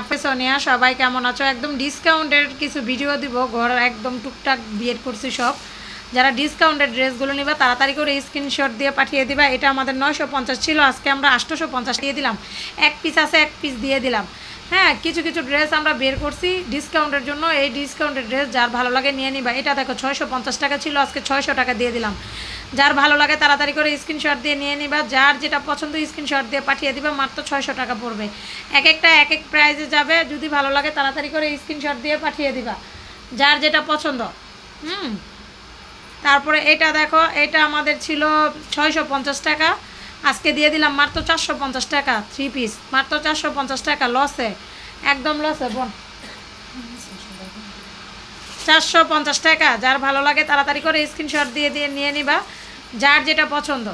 আপে সোনিয়া, সবাই কেমন আছো? একদম ডিসকাউন্টের কিছু ভিডিও দিব, ঘর একদম টুকটাক বিয়ের করছি সব। যারা ডিসকাউন্টের ড্রেসগুলো নিবা, তাড়াতাড়ি করে স্ক্রিনশট দিয়ে পাঠিয়ে দিবা। এটা আমাদের নয়শো পঞ্চাশ ছিল, আজকে আমরা আটশোশো পঞ্চাশ দিয়ে দিলাম। এক পিস আছে, এক পিস দিয়ে দিলাম। হ্যাঁ কিছু কিছু ড্রেস আমরা বের করছি ডিসকাউন্টের জন্য। এই ডিসকাউন্টের ড্রেস যার ভালো লাগে নিয়ে নিবা। এটা দেখো, ছয়শো পঞ্চাশ টাকা ছিল, আজকে ছয়শো টাকা দিয়ে দিলাম। যার ভালো লাগে তাড়াতাড়ি করে স্ক্রিনশট দিয়ে নিয়ে নিবা, যার যেটা পছন্দ স্ক্রিনশট দিয়ে পাঠিয়ে দিবা, মাত্র ছয়শো টাকা পড়বে। এক একটা, এক এক প্রাইজে যাবে, যদি ভালো লাগে তাড়াতাড়ি করে স্ক্রিনশট দিয়ে পাঠিয়ে দিবা, যার যেটা পছন্দ। হুম। তারপরে এটা দেখো, এটা আমাদের ছিল ছয়শো পঞ্চাশ টাকা, আজকে দিয়ে দিলাম মাত্র চারশো পঞ্চাশ টাকা থ্রি পিস মাত্র চারশো পঞ্চাশ টাকা লসে একদম লসে বোন। চারশো পঞ্চাশ টাকা। যার ভালো লাগে তাড়াতাড়ি করে স্ক্রিনশট দিয়ে দিয়ে নিয়ে নিবা। যার যেটা পছন্দ।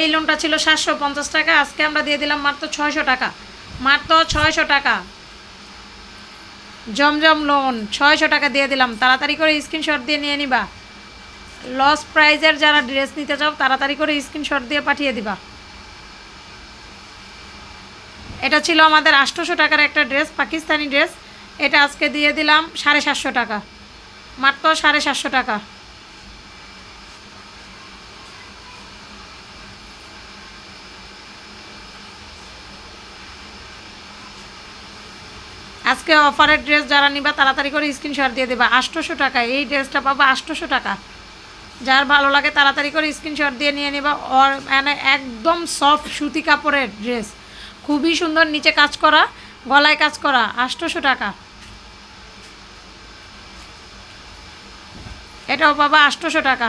এই লোনটা ছিল সাতশো পঞ্চাশ টাকা। আজকে আমরা দিয়ে দিলাম মাত্র ছয়শো টাকা। মাত্র ছয়শো টাকা। জমজম লোন ছয়শো টাকা দিয়ে দিলাম। তাড়াতাড়ি করে স্ক্রিনশট দিয়ে নিয়ে নিবা। লস প্রাইজের যারা ড্রেস নিতে চাও, তাড়াতাড়ি করে স্ক্রিনশট দিয়ে পাঠিয়ে দিবা। এটা ছিল আমাদের আটশোশো টাকার একটা ড্রেস, পাকিস্তানি ড্রেস। এটা আজকে দিয়ে দিলাম সাড়ে সাতশো টাকা। মাত্র সাড়ে সাতশো টাকা। আজকে অফারের ড্রেস যারা নিবা, তাড়াতাড়ি করে স্ক্রিনশট দিয়ে দেবা। আটশোশো টাকা, এই ড্রেসটা পাবা আটশোশো টাকা। যার ভালো লাগে তাড়াতাড়ি করে স্ক্রিনশট দিয়ে নিয়ে নিবা। মানে একদম সফট সুতি কাপড়ের ড্রেস। খুবই সুন্দর নিচে কাজ করা গলায় কাজ করা আটশোশো টাকা। এটাও বাবা আটশোশো টাকা।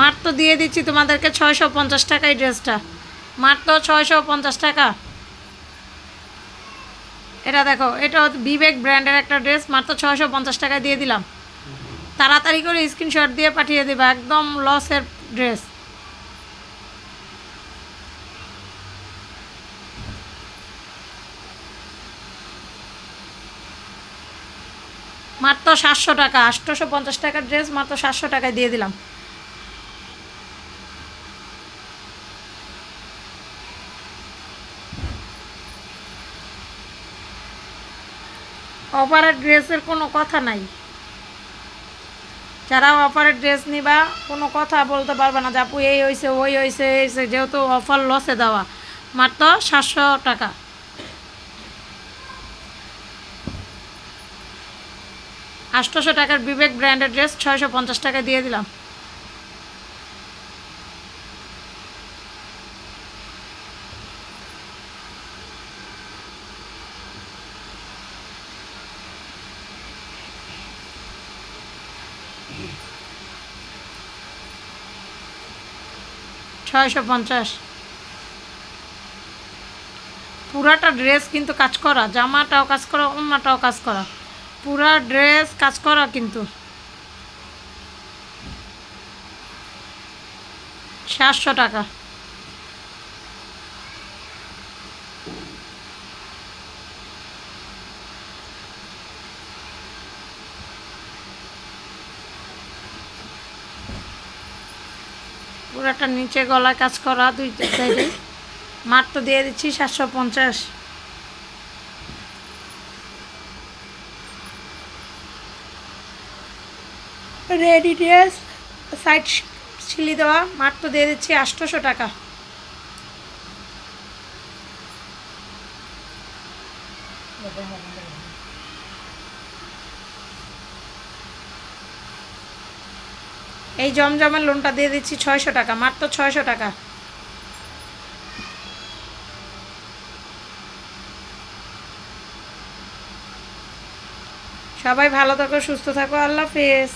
মাত্র দিয়ে দিচ্ছি তোমাদেরকে ছয়শো পঞ্চাশ টাকা এই ড্রেসটা। মাত্র ছয়শো পঞ্চাশ টাকা। এটা দেখো, এটা বিবেক ব্র্যান্ডের একটা ড্রেস মাত্র ছয়শো পঞ্চাশ টাকা দিয়ে দিলাম। তাড়াতাড়ি করে স্ক্রিনশট দিয়ে পাঠিয়ে দেবে, একদম লসের ড্রেস। মাত্র সাতশো টাকা আটশোশো পঞ্চাশ টাকার ড্রেস মাত্র সাতশো টাকায় দিয়ে দিলাম। অফারের ড্রেসের কোনো কথা নাই। যারা অফারের ড্রেস নিবা, কোনো কথা বলতে পারবে না যে, আপু, এই হয়েছে ওই হয়েছে এই যেহেতু অফার লসে দেওয়া, মাত্র সাতশো টাকা। আটশোশো টাকার বিবেক ব্র্যান্ডের ড্রেস ছয়শো পঞ্চাশ টাকা দিয়ে দিলাম। ছয়শো পঞ্চাশ। পুরাটা ড্রেস কিন্তু কাজ করা, জামাটাও কাজ করা অন্যটাও কাজ করা। পুরা ড্রেস কাজ করা কিন্তু। সাতশো টাকা। পুরাটা নিচে গলায় কাজ করা, দুই সাইডে। তো দিয়ে দিচ্ছি, সাতশো পঞ্চাশ। রেডি ড্রেস সাইড ছিলি দেওয়া মাত্র দিয়ে দিচ্ছি আটশোশো টাকা। এই জমজমের লোনটা দিয়ে দিচ্ছি ছয়শো টাকা, মাত্র ছয়শো টাকা। সবাই ভালো থাকো, সুস্থ থাকো, আল্লাহ হাফেজ।